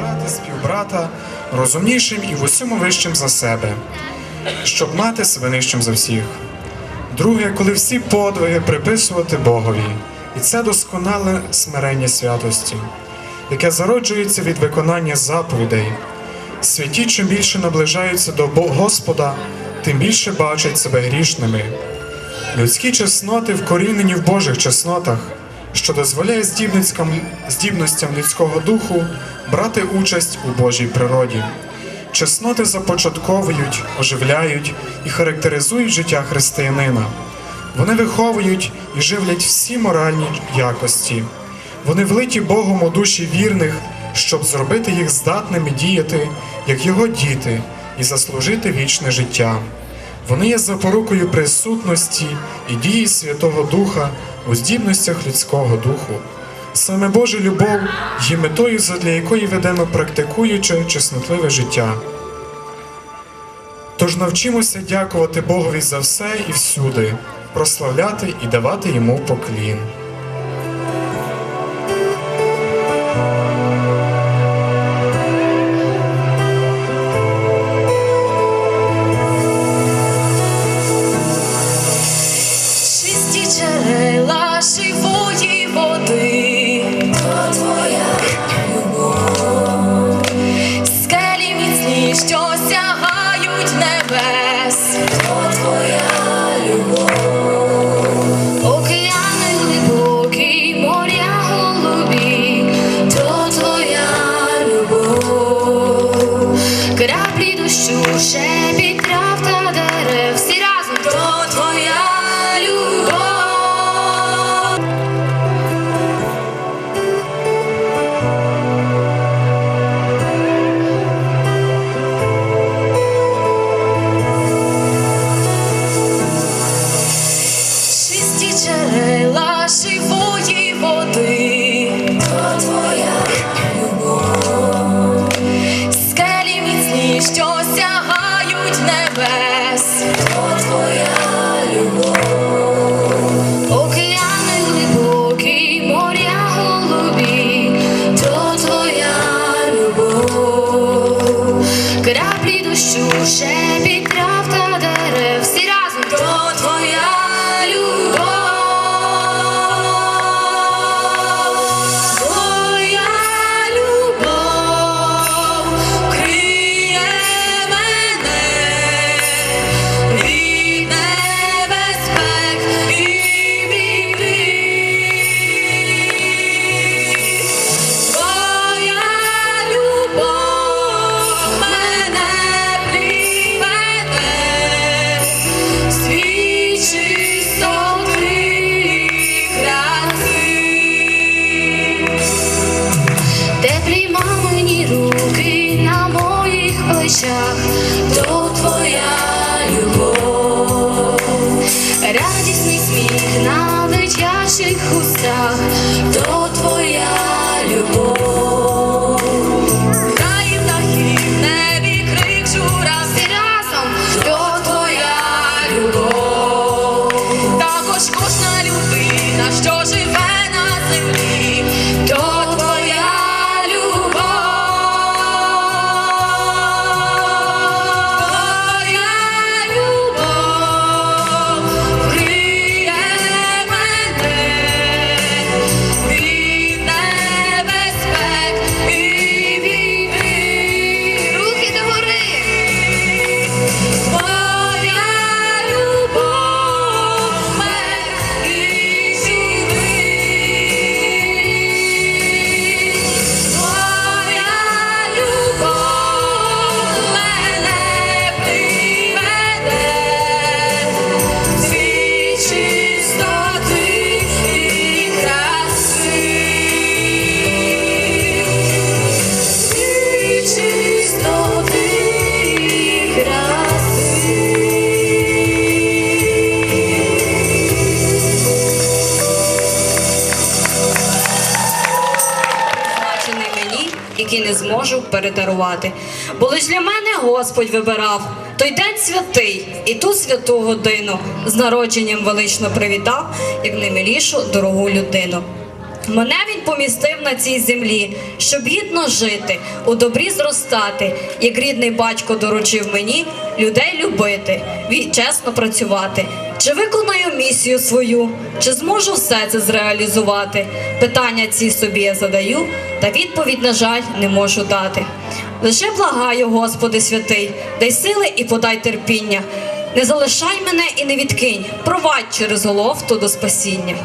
вважати співбрата розумнішим і в усьому вищим за себе, щоб мати себе нижчим за всіх. Друге, коли всі подвиги приписувати Богові, і це досконале смирення святості, яке зароджується від виконання заповідей. Святі, чим більше наближаються до Господа, тим більше бачать себе грішними. Людські чесноти вкорінені в Божих чеснотах, що дозволяє здібностям людського духу брати участь у Божій природі. Чесноти започатковують, оживляють і характеризують життя християнина. Вони виховують і живлять всі моральні якості. Вони влиті Богом у душі вірних, щоб зробити їх здатними діяти, як його діти, і заслужити вічне життя. Вони є запорукою присутності і дії Святого Духа у здібностях людського духу. Саме Божа любов є метою, задля якої ведемо практикуюче чеснотливе життя. Тож навчимося дякувати Богові за все і всюди, прославляти і давати йому поклін. То твоя зможу передарувати. Бо лиш для мене Господь вибирав той день святий і ту святу годину з народженням велично привітав, як наймилішу дорогу людину. Мене він помістив на цій землі, щоб гідно жити, у добрі зростати, як рідний батько доручив мені людей любити, чесно працювати. Чи виконаю місію свою, чи зможу все це зреалізувати? Питання ці собі я задаю, та відповідь, на жаль, не можу дати. Лише благаю, Господи святий, дай сили і подай терпіння. Не залишай мене і не відкинь, провадь через головту до спасіння.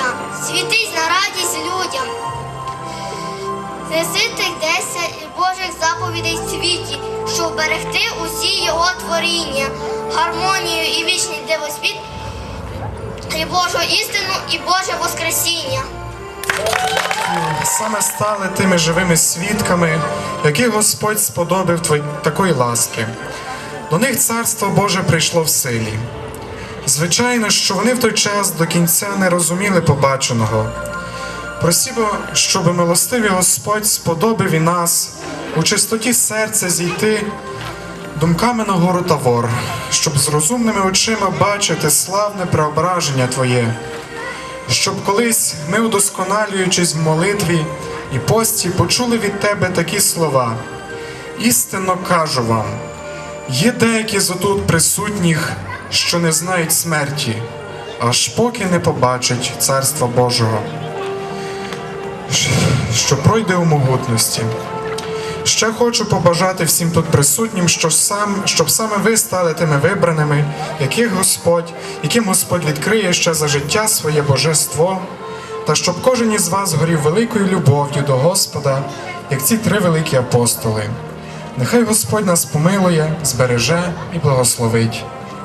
Життям, світись на радість людям. Неси тих десять Божих заповідей в світі, щоб берегти усі його творіння, гармонію і вічний дивосвіт, і Божу істину, і Боже Воскресіння. саме стали тими живими свідками, яких Господь сподобив твої такої ласки. До них царство Боже прийшло в силі. Звичайно, що вони в той час до кінця не розуміли побаченого. Просімо, щоб милостивий Господь сподобив і нас у чистоті серця зійти думками на гору Тавор, щоб з розумними очима бачити славне преображення Твоє щоб колись ми, удосконалюючись в молитві і пості, почули від тебе такі слова. Істинно кажу вам, є деякі з отут присутніх, що не знають смерті, аж поки не побачать Царства Божого, що пройде у могутності. Ще хочу побажати всім тут присутнім, що сам, щоб саме ви стали тими вибраними, яких Господь, яким Господь відкриє ще за життя своє божество, та щоб кожен із вас горів великою любов'ю до Господа, як ці три великі апостоли. Нехай Господь нас помилує, збереже і благословить.